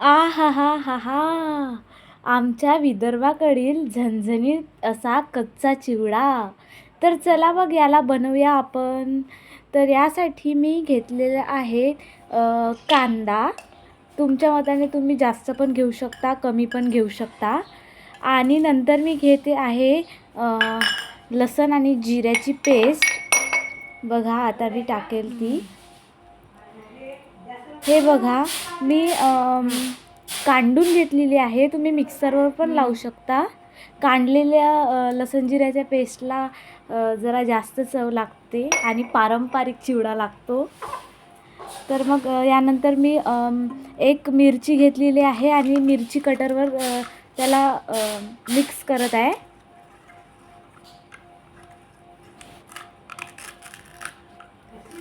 आ हा हा हा हा आमच्या विदर्भाकडील झणझणीत असा कच्चा चिवडा. तर चला मग याला बनवूया आपण. तर यासाठी मी घेतलेलं आहे अ, कांदा. तुमच्या मताने तुम्ही जास्त पण घेऊ शकता कमी पण घेऊ शकता. आणि नंतर मी घेते आहे अ, लसण आणि जिऱ्याची पेस्ट. बघा आता मी टाकेल ती. हे बघा मी कांडून घेतलेली आहे. तुम्ही मिक्सरवर पण लावू शकता. कांडलेल्या अ, लसण जिऱ्याच्या पेस्टला जरा जास्त चव लागते आणि पारंपरिक चिवडा लागतो. तर मग यानंतर मी एक मिरची घेतलेली आहे आणि मिरची कटरवर त्याला मिक्स करत आहे.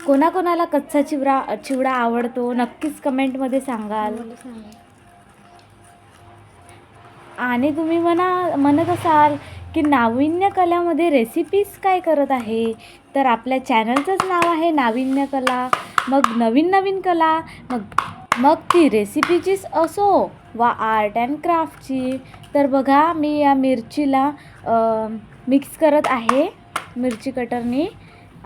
कोणाकोणाला कच्चा चिवडा चिवडा आवडतो? नक्कीच कमेंटमध्ये सांगाल. आणि तुम्ही म्हणा म्हणत असाल की नाविन्य कलामध्ये रेसिपीज काय करत आहे? तर आपल्या चॅनलचंच नाव आहे नाविन्य कला. मग नवीन नवीन कला मग मग ती रेसिपीचीच असो वा आर्ट अँड क्राफ्टची तर बघा मी या मिरचीला मिक्स करत आहे मिरची कटरनी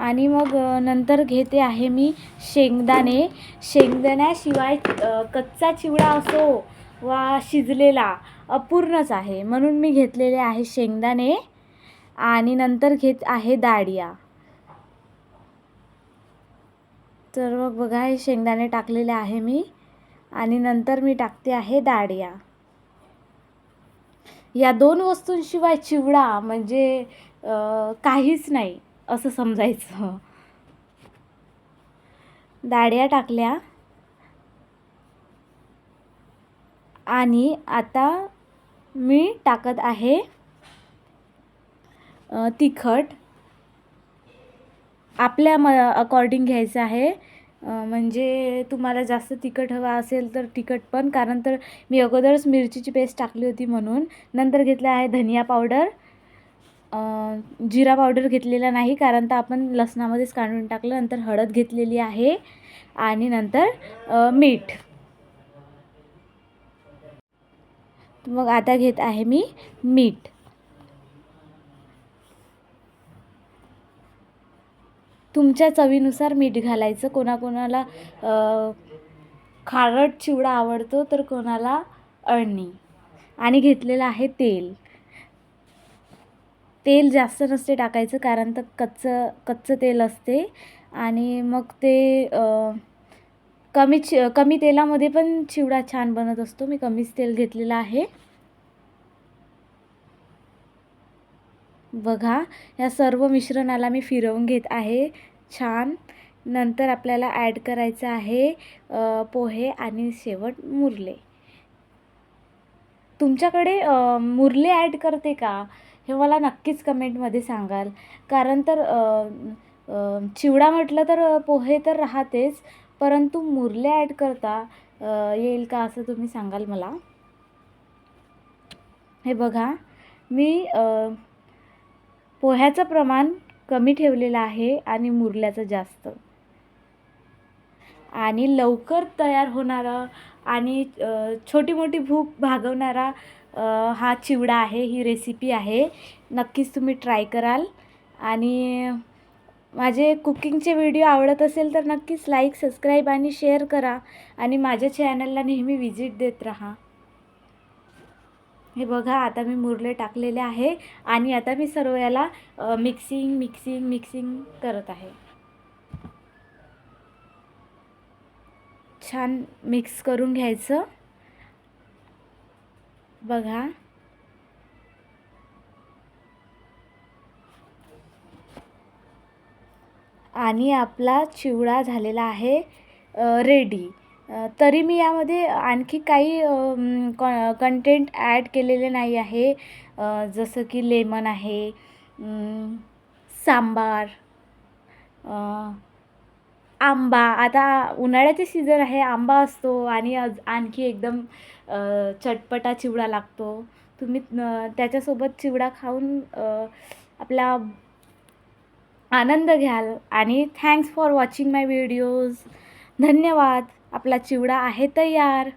आणि मग नंतर घेते आहे मी शेंगदाणे. शेंगदाण्याशिवाय कच्चा चिवडा असो वा शिजलेला अपूर्णच आहे. म्हणून मी घेतलेले आहे शेंगदाणे आणि नंतर घेत आहे दाडिया तर मग बघा हे शेंगदाणे टाकलेले आहे मी आणि नंतर मी टाकते आहे दाडिया या दोन वस्तूंशिवाय चिवडा म्हणजे काहीच नाही. असं समजायचं. दाड्या टाकल्या. आणि आता मी टाकत आहे तिखट. आपल्या म अकॉर्डिंग घ्यायचं आहे. म्हणजे तुम्हाला जास्त तिखट हवा असेल तर तिखट पण कारण तर मी अगोदरच मिरचीची पेस्ट टाकली होती म्हणून. नंतर घेतलं आहे धनिया पावडर जिरा पावडर घेतलेला नाही कारण तर आपण लसणामध्येच काढून टाकलं नंतर हळद घेतलेली आहे आणि नंतर मीठ. मग आता घेत आहे मी मीठ. तुमच्या चवीनुसार मीठ घालायचं. कोणाकोणाला खारट चिवडा आवडतो तर कोणाला अळणी. आणि घेतलेलं आहे तेल. तेल जास्त नसते टाकायचं कारण तर कच्चं कच्चं तेल असते. आणि मग ते कमी चि कमी तेलामध्ये पण चिवडा छान बनत असतो. मी कमीच तेल घेतलेलं आहे. बघा या सर्व मिश्रणाला मी फिरवून घेत आहे. छान. नंतर आपल्याला ॲड करायचं आहे पोहे आणि शेवट मुरले. तुमच्याकडे मुरले ॲड करते का? हे मला नक्कीच कमेंटमध्ये सांगाल. कारण तर चिवडा म्हटलं तर पोहे तर राहतेच परंतु मुरले ॲड करता येईल का असं तुम्ही सांगाल मला? हे बघा मी पोह्याचं प्रमाण कमी ठेवलेलं आहे आणि मुरल्याचं जास्त. आणि लवकर तयार होणारा आणि छोटी मोठी भूक भागवणारा हा चिवडा आहे ही रेसिपी आहे. नक्कीच तुम्ही ट्राय कराल. आणि माझे कुकिंगचे व्हिडिओ आवडत असेल तर नक्कीच लाईक सबस्क्राईब आणि शेअर करा. आणि माझ्या चॅनलला नेहमी व्हिजिट देत राहा. हे बघा आता मी मुरले टाकलेले आहे. आणि आता मी सर्व याला मिक्सिंग मिक्सिंग मिक्सिंग करत आहे. छान मिक्स करून घ्यायचं. बघा. आणि आपला चिवडा झालेला आहे रेडी तरी मी यामध्ये आणखी काही कंटेंट ॲड केलेले नाही आहे. जसं की लेमन आहे सांबार आंबा. आता उन्हाळ्याचे सीझन आहे आंबा असतो आणि अज आणखी एकदम चटपटा चिवडा लागतो. तुम्ही त्याच्यासोबत चिवडा खाऊन आपला आनंद घ्याल. आणि thanks for watching my videos धन्यवाद. आपला चिवडा आहे तयार.